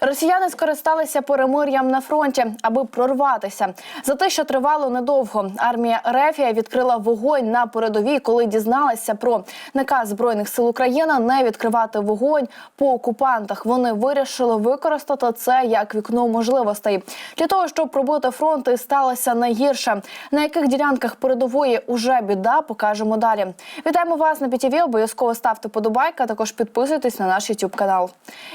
Росіяни скористалися перемир'ям на фронті, аби прорватися. За те, що тривало недовго, армія Рефія відкрила вогонь на передовій, коли дізналася про наказ збройних сил України не відкривати вогонь по окупантах. Вони вирішили використати це як вікно можливостей для того, щоб пробити фронт і сталося найгірше. На яких ділянках передової уже біда, покажемо далі. Вітаємо вас на ПТВ. Обов'язково ставте подобайка. Також підписуйтесь на наш YouTube канал.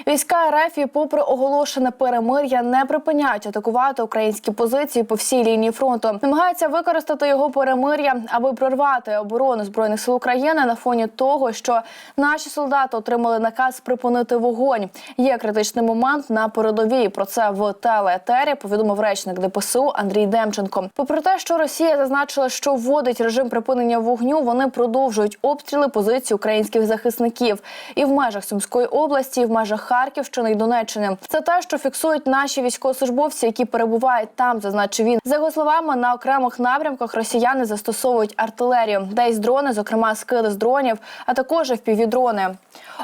Війська РФ, попри оголошене перемир'я, не припиняють атакувати українські позиції по всій лінії фронту. Намагаються використати його перемир'я, аби прорвати оборону збройних сил України на фоні того, що наші солдати отримали наказ припинити вогонь. Є критичний момент на передовій. Про це в телеетері повідомив речник ДПСУ Андрій Демченко. Попри те, що Росія зазначила, що вводить режим припинення вогню, вони продовжують обстріли позицій українських захисників і в межах Сумської області, і в межах Харківщини і Донеччини. Це те, що фіксують наші військовослужбовці, які перебувають там, зазначив він. За його словами, на окремих напрямках росіяни застосовують артилерію, десь дрони, зокрема скиди з дронів, а також впівдрони.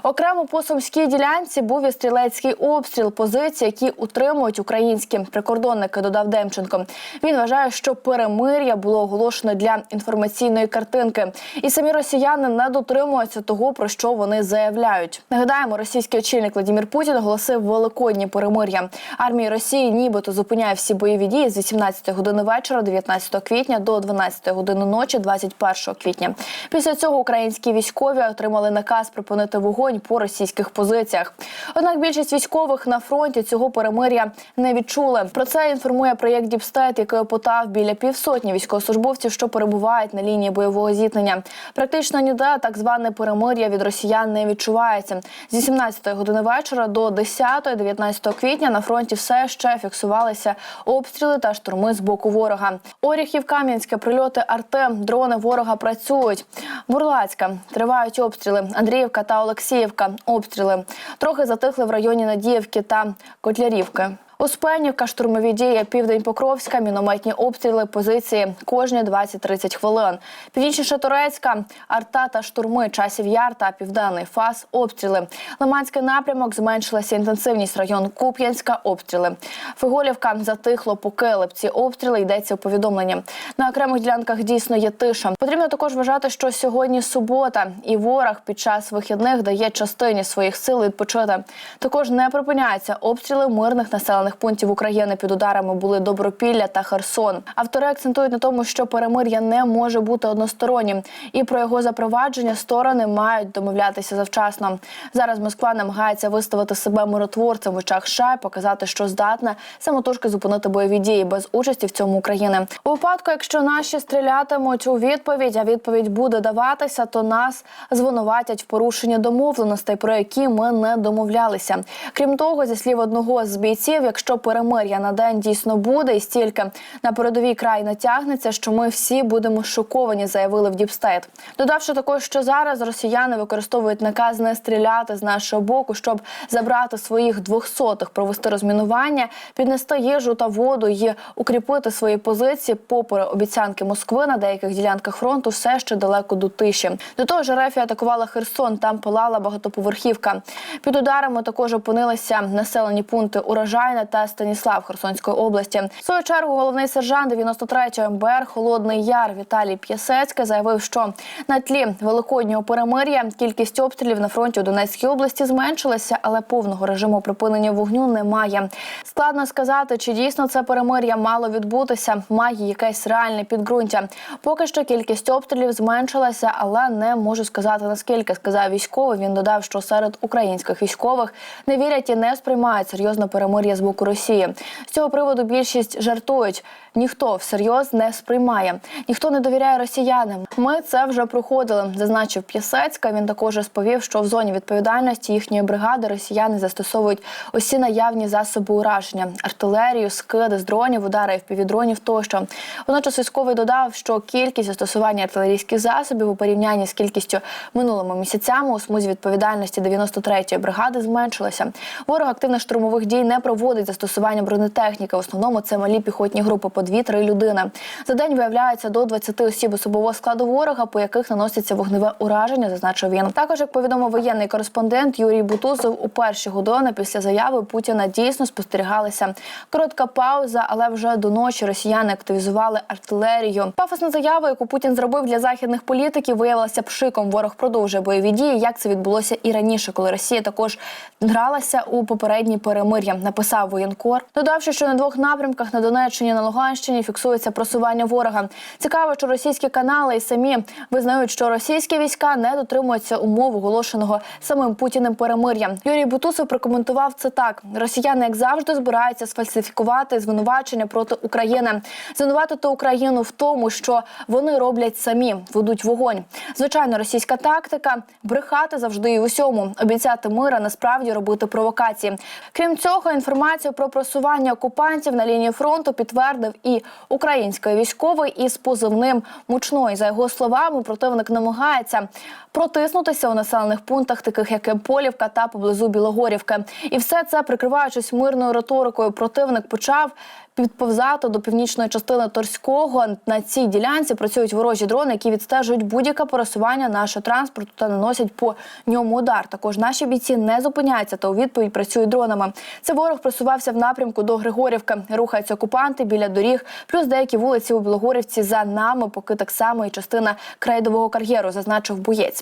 Окремо по сумській ділянці був і стрілецький обстріл позицій, які утримують українські прикордонники. Додав Демченко. Він вважає, що перемир'я було оголошено для інформаційної картинки, і самі росіяни не дотримуються того, про що вони заявляють. Нагадаємо, російський очільник Владимир Путін оголосив великодні перемир'я. Армія Росії нібито зупиняє всі бойові дії з 18 години вечора, 19 квітня до 12 години ночі, 21 квітня. Після цього українські військові отримали наказ припинити вогонь по російських позиціях. Однак більшість військових на фронті цього перемир'я не відчули. Про це інформує проєкт Діпстейт, який опитав біля півсотні військовослужбовців, що перебувають на лінії бойового зіткнення. Практично ніде так зване перемир'я від росіян не відчувається. Зі 17 години вечора до 10-19 квітня на фронті все ще фіксувалися обстріли та штурми з боку ворога. Оріхів, Кам'янське, прильоти Артем, дрони ворога працюють. Бурлацька тривають обстріли. Андріївка та Олексіївка обстріли. Трохи затихли в районі Надіївки та Котлярівки. Успенівка, штурмові дії, південь Покровська, мінометні обстріли, позиції кожні 20-30 хвилин. Північніше Турецька, арта та штурми, часів яр та південний фас, обстріли. Лиманський напрямок зменшилася інтенсивність район Куп'янська, обстріли. Фиголівка затихло по Килипці, обстріли йдеться у повідомленні. На окремих ділянках дійсно є тиша. Потрібно також вважати, що сьогодні субота, і ворог під час вихідних дає частині своїх сил відпочити. Також не припиняються обстріли мирних населених пунктів України під ударами були Добропілля та Херсон. Автори акцентують на тому, що перемир'я не може бути одностороннім, і про його запровадження сторони мають домовлятися завчасно. Зараз Москва намагається виставити себе миротворцем в очах США і показати, що здатна самотужки зупинити бойові дії без участі в цьому України. У випадку, якщо наші стрілятимуть у відповідь, а відповідь буде даватися, то нас звинуватять в порушенні домовленостей, про які ми не домовлялися. Крім того, зі слів одного з бійців, якщо перемир'я на день дійсно буде, і стільки на передовій край натягнеться, що ми всі будемо шоковані, заявили в Діпстейт. Додавши також, що зараз росіяни використовують наказ не стріляти з нашого боку, щоб забрати своїх двохсотих, провести розмінування, піднести їжу та воду і укріпити свої позиції. Попри обіцянки Москви на деяких ділянках фронту, все ще далеко до тиші. До того ж, Рефія атакувала Херсон. Там палала багатоповерхівка. Під ударами також опинилися населені пункти Урожайна та Станіслав Херсонської області. В свою чергу головний сержант 93-ї МБР Холодний Яр Віталій П'ясецький заявив, що на тлі великоднього перемир'я кількість обстрілів на фронті у Донецькій області зменшилася, але повного режиму припинення вогню немає. Складно сказати, чи дійсно це перемир'я мало відбутися, має якесь реальне підґрунтя. Поки що кількість обстрілів зменшилася, але не можу сказати наскільки. Сказав військовий. Він додав, що серед українських військових не вірять і не сприймають серйозно перемир'я з боку Росії. З цього приводу більшість жартують. Ніхто всерйоз не сприймає, ніхто не довіряє росіянам. Ми це вже проходили, зазначив П'ясецька. Він також розповів, що в зоні відповідальності їхньої бригади росіяни застосовують усі наявні засоби ураження: артилерію, скиди з дронів, удари впівдронів тощо. Водночас військовий додав, що кількість застосування артилерійських засобів у порівнянні з кількістю минулими місяцями у смузі відповідальності 93-ї бригади зменшилася. Ворог активних штурмових дій не проводить застосування бронетехніки. В основному це малі піхотні групи по 2-3 людини. За день виявляється до 20 осіб особового складу ворога, по яких наноситься вогневе ураження, зазначив він. Також, як повідомив воєнний кореспондент Юрій Бутусов, у перші години після заяви Путіна дійсно спостерігалися коротка пауза, але вже до ночі росіяни активізували артилерію. Пафосна заява, яку Путін зробив для західних політиків, виявилася пшиком. Ворог продовжує бойові дії. Як це відбулося і раніше, коли Росія також гралася у попередні перемир'я, написав воєнкор, додавши, що на двох напрямках на Донеччині на Луганщині фіксується просування ворога. Цікаво, що російські канали і самі визнають, що російські війська не дотримуються умов оголошеного самим Путіним перемир'я. Юрій Бутусов прокоментував це так: Росіяни, як завжди, збираються сфальсифікувати звинувачення проти України, звинуватити Україну в тому, що вони роблять самі, ведуть вогонь. Звичайно, російська тактика брехати завжди і усьому, обіцяти мир, а насправді робити провокації. Крім цього, інформацію про просування окупантів на лінії фронту підтвердив і український військовий із позивним мучной. За його словами, противник намагається протиснутися у населених пунктах, таких як Полівка та поблизу Білогорівки. І все це прикриваючись мирною риторикою. Противник почав підповзати до північної частини Торського. На цій ділянці працюють ворожі дрони, які відстежують будь-яке пересування нашого транспорту та наносять по ньому удар. Також наші бійці не зупиняються та у відповідь працюють дронами. Це ворог просувався в напрямку до Григорівки. Рухаються окупанти біля доріг, плюс деякі вулиці у Білогорівці за нами, поки так само і частина крейдового кар'єру, зазначив боєць.